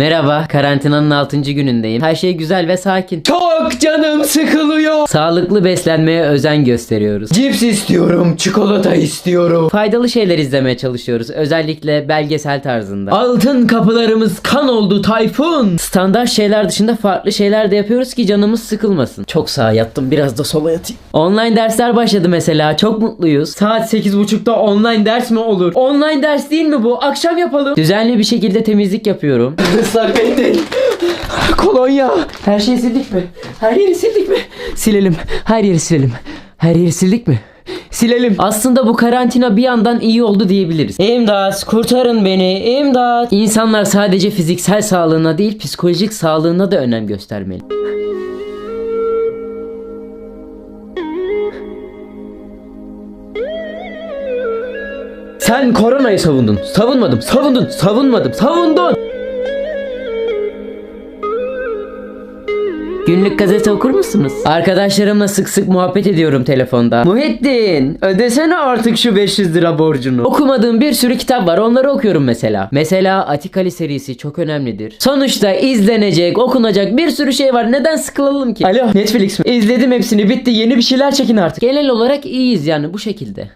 Merhaba, karantinanın 6. günündeyim. Her şey güzel ve sakin. Çok canım sıkılıyor. Sağlıklı beslenmeye özen gösteriyoruz. Cips istiyorum, çikolata istiyorum. Faydalı şeyler izlemeye çalışıyoruz. Özellikle belgesel tarzında. Altın kapılarımız kan oldu Tayfun. Standart şeyler dışında farklı şeyler de yapıyoruz ki canımız sıkılmasın. Çok sağa yattım biraz da sola yatayım. Online dersler başladı mesela. Çok mutluyuz. Saat 8.30'da online ders mi olur? Online ders değil mi bu? Akşam yapalım. Düzenli bir şekilde temizlik yapıyorum. Islak mendil. Kolonya. Her şeyi sildik mi? Her yeri sildik mi? Silelim. Her yeri silelim. Her yeri sildik mi? Silelim. Aslında bu karantina bir yandan iyi oldu diyebiliriz. İmdat kurtarın beni imdat. İnsanlar sadece fiziksel sağlığına değil psikolojik sağlığına da önem göstermeli. Sen koronayı savundun. Savunmadım. Savundun. Savunmadım. Savundun. Günlük gazete okur musunuz? Arkadaşlarımla sık sık muhabbet ediyorum telefonda. Muhittin ödesene artık şu 500 lira borcunu. Okumadığım bir sürü kitap var onları okuyorum mesela. Mesela Atikali serisi çok önemlidir. Sonuçta izlenecek, okunacak bir sürü şey var. Neden sıkılalım ki? Alo Netflix mi? İzledim hepsini bitti yeni bir şeyler çekin artık. Genel olarak iyiyiz yani bu şekilde.